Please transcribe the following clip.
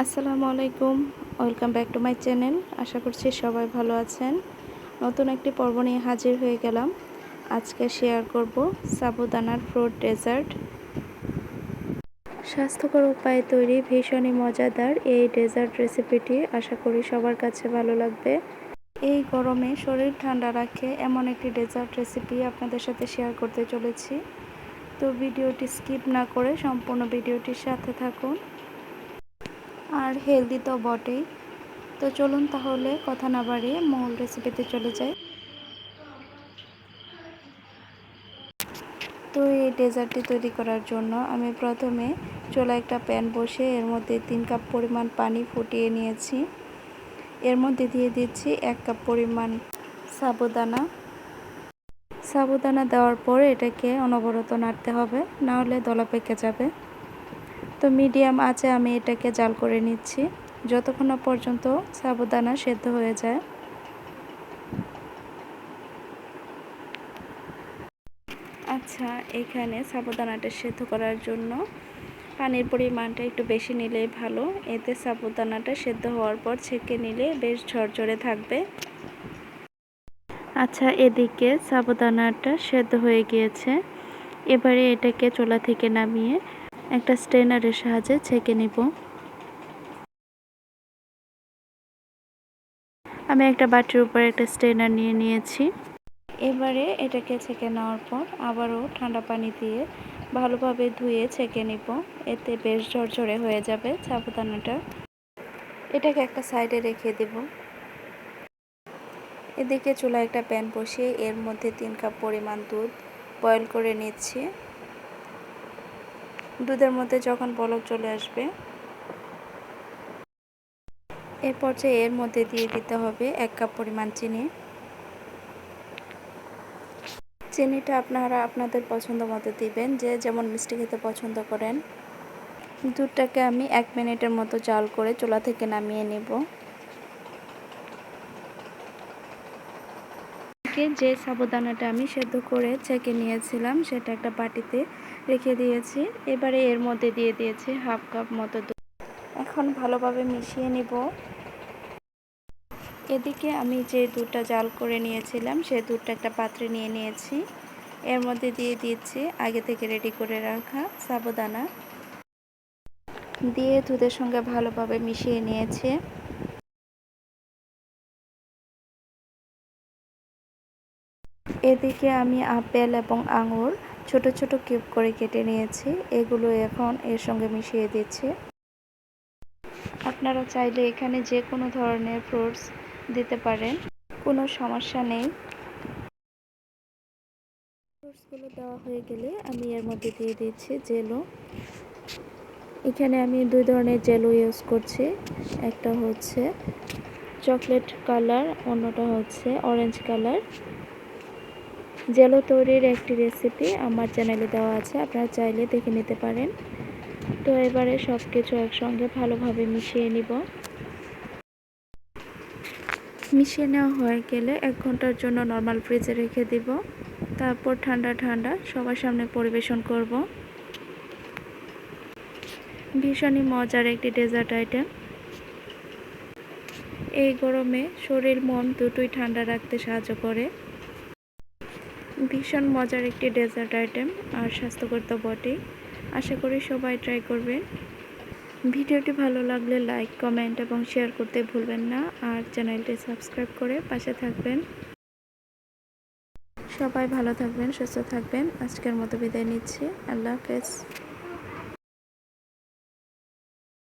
আসসালামু আলাইকুম। Welcome back to my channel আশা করছি সবাই ভালো আছেন। নতুন একটি পর্ব নিয়ে হাজির হয়ে গেলাম। আজকে শেয়ার করব সাবুদানার ফ্রুট ডেজার্ট স্বাস্থ্যকর উপায়ে তৈরি ভীষণই মজাদার এই ডেজার্ট রেসিপিটি আশা করি সবার কাছে ভালো লাগবে। এই গরমে শরীর ঠান্ডা রাখে এমন একটি ডেজার্ট রেসিপি আপনাদের সাথে শেয়ার করতে চলেছি। তো ভিডিওটি স্কিপ না করে সম্পূর্ণ ভিডিওটির সাথে থাকুন। আর হেলদি তো বটেই। তো চলুন তাহলে কথা না বাড়িয়ে মূল রেসিপিতে চলে যাই। তো এই ডেজার্টটি তৈরি করার জন্য আমি প্রথমে চোলা একটা প্যান বসে এর মধ্যে তিন কাপ পরিমাণ পানি ফুটিয়ে নিয়েছি। এর মধ্যে দিয়ে দিচ্ছি এক কাপ পরিমাণ সাবুদানা। সাবুদানা দেওয়ার পর এটাকে অনবরত নাড়তে হবে, না হলে দলা পেকে যাবে। তো মিডিয়াম আঁচে আমি এটাকে জাল করে নিচ্ছি। যতক্ষণ না পর্যন্ত সাবুদানা সেদ্ধ হয়ে যায়। আচ্ছা এখানে সাবুদানাটা সেদ্ধ করার জন্য পানির পরিমাণটা একটু বেশি নিলেই ভালো। এতে সাবুদানাটা সেদ্ধ হওয়ার পর ছেঁকে নিলে বেশ ঝরঝরে থাকবে। আচ্ছা এদিকে সাবুদানাটা সেদ্ধ হয়ে গিয়েছে। এবারে এটাকে চোলা থেকে নামিয়ে একটা স্ট্রেনারের সাহায্যে ছেঁকে নিব। আমি একটা বাটির উপরে একটা স্ট্রেনার নিয়ে নিয়েছি। এবারে এটাকে ছেঁকে নেওয়ার পর আবারও ঠান্ডা পানি দিয়ে ভালোভাবে ধুয়ে ছেঁকে নিব। এতে বেশ ঝরঝরে হয়ে যাবে সাবুদানাটা এটাকে একটা সাইডে রেখে দেব। এদিকে চুলায় একটা প্যান বসিয়ে এর মধ্যে তিন কাপ পরিমাণ দুধ বয়ল করে নিচ্ছি। দুধের মধ্যে যখন বলক চলে আসবে এর পর্যায়ে এর মধ্যে দিয়ে দিতে হবে এক কাপ পরিমাণ চিনি। চিনিটা আপনারা আপনাদের পছন্দ মতো দিবেন, যে যেমন মিষ্টি খেতে পছন্দ করেন। দুধটাকে আমি এক মিনিটের মতো জাল করে চুলা থেকে নামিয়ে নেব। যে সাবুদানাটা আমি সেদ্ধ করে ছেঁকে নিয়েছিলাম, সেটা একটা বাটিতে রেখে দিয়েছি। এবারে এর মধ্যে দিয়ে দিয়েছি হাফ কাপ মতো দুধ। এখন ভালোভাবে মিশিয়ে নিব। এদিকে আমি যে দুধটা জাল করে নিয়েছিলাম, সে দুধটা একটা পাত্রে নিয়ে নিয়েছি। এর মধ্যে দিয়ে দিচ্ছি আগে থেকে রেডি করে রাখা সাবুদানা। দিয়ে দুধের সঙ্গে ভালোভাবে মিশিয়ে নিয়েছি। এদিকে আমি আপেল এবং আঙুর ছোট ছোট কিউব করে কেটে নিয়েছি। এগুলো এখন এর সঙ্গে মিশিয়ে দিচ্ছি। আপনারা চাইলে এখানে যে কোনো ধরনের ফ্রুটস দিতে পারেন, কোনো সমস্যা নেই। ফ্রুটসগুলো দেওয়া হয়ে গেলে আমি এর মধ্যে দিয়ে দিচ্ছি জেলো। এখানে আমি দুই ধরনের জেলো ইউজ করছি। একটা হচ্ছে চকলেট কালার, অন্যটা হচ্ছে অরেঞ্জ কালার। জেলো তৈরির একটি রেসিপি আমার চ্যানেলে দেওয়া আছে, আপনারা চাইলে দেখে নিতে পারেন। তো এবারে সব কিছু একসঙ্গে ভালোভাবে মিশিয়ে নিব। মিশিয়ে নেওয়া হয়ে গেলে এক ঘণ্টার জন্য নর্মাল ফ্রিজে রেখে দিব। তারপর ঠান্ডা ঠান্ডা সবার সামনে পরিবেশন করব। ভীষণই মজার একটি ডেজার্ট আইটেম এই গরমে শরীর, মন দুটোই ঠান্ডা রাখতে সাহায্য করে। ভীষণ মজার একটি ডেজার্ট আইটেম আর স্বাস্থ্যকর তো বটেই। আশা করি সবাই ট্রাই করবেন ভিডিওটি ভালো লাগলে লাইক কমেন্ট এবং শেয়ার করতে ভুলবেন না আর চ্যানেলটি সাবস্ক্রাইব করে পাশে থাকবেন। সবাই ভালো থাকবেন, সুস্থ থাকবেন। আজকের মতো বিদায় নিচ্ছি। আল্লাহ হাফেজ।